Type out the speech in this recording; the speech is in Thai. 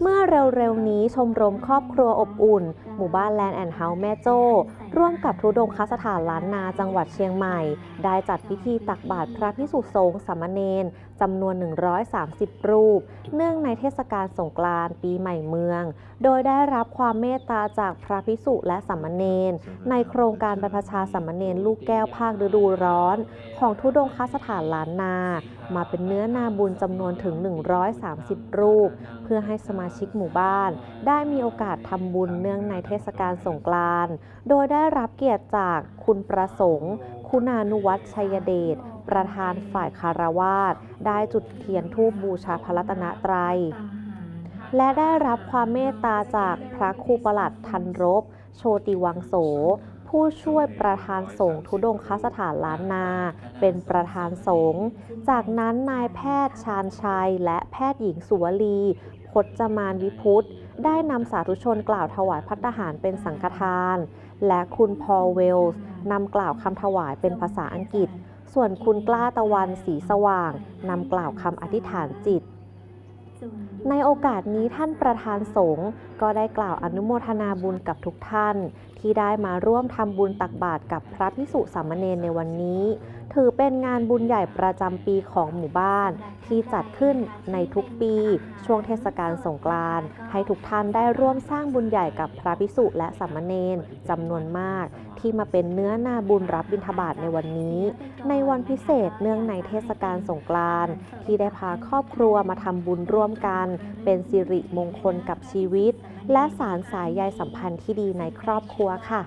เมื่อเร็วๆนี้ชมรมครอบครัวอบอุ่น หมู่บ้านแลนด์แอนด์เฮาส์แม่โจ้ ร่วมกับทุดงคสถานล้านนาจังหวัดเชียงใหม่ ได้จัดพิธีตักบาตรพระพิสุสงฆ์สามเณรจำนวน 130 รูป เนื่องในเทศกาลสงกรานต์ปีใหม่เมือง โดยได้รับความเมตตาจากพระพิสุและสามเณรในโครงการบรรพชาสามเณรลูกแก้วภาคฤดูร้อน ของทุดงคสถานล้านนา มาเป็นเนื้อนาบุญจำนวนถึง 130 รูป เพื่อให้สมาชิกหมู่บ้าน ได้มีโอกาสทำบุญเนื่องในเทศกาลสงกรานต์โดยได้รับเกียรติจากคุณประสงค์ คุณานุวัฒชัยเดช ประธานฝ่ายคารวาสได้จุดเทียนทูปบูชาพระรัตนตรัย และได้รับความเมตตาจากพระครูประหลัดทันรบ โชติวังโส ผู้ช่วยประธานสงฆ์ทุดงคสถานล้านนา เป็นประธานสงฆ์จากนั้นนายแพทย์ชาญชัย และแพทย์หญิงสุวลีพจมานวิพุต ได้นำสาธุชนกล่าวถวายพัตตาหารเป็นสังฆทาน และคุณพอลเวลส์นำกล่าวคำถวายเป็นภาษาอังกฤษ ส่วนคุณกล้าตะวันสีสว่างนำกล่าวคำอธิษฐานจิต ในโอกาสนี้ท่านประธานสงฆ์ก็ได้กล่าวอนุโมทนาบุญกับทุกท่าน ที่ได้มาร่วมทำบุญตักบาตรกับพระพิสุสามเณรในวันนี้ ถือเป็นงานบุญใหญ่ประจำปีของหมู่บ้าน ที่จัดขึ้นในทุกปี ช่วงเทศกาลสงกรานต์ให้ทุกท่านได้ร่วมสร้างบุญใหญ่กับพระพิสุและสามเณรจำนวนมาก ที่มาเป็นเนื้อนาบุญรับบิณฑบาตในวันนี้ ในวันพิเศษเนื่องในเทศกาลสงกรานต์ที่ได้พาครอบครัวมาทำบุญร่วมกันเป็นสิริมงคลกับชีวิต และสารสายใยสัมพันธ์ที่ดีในครอบครัวค่ะ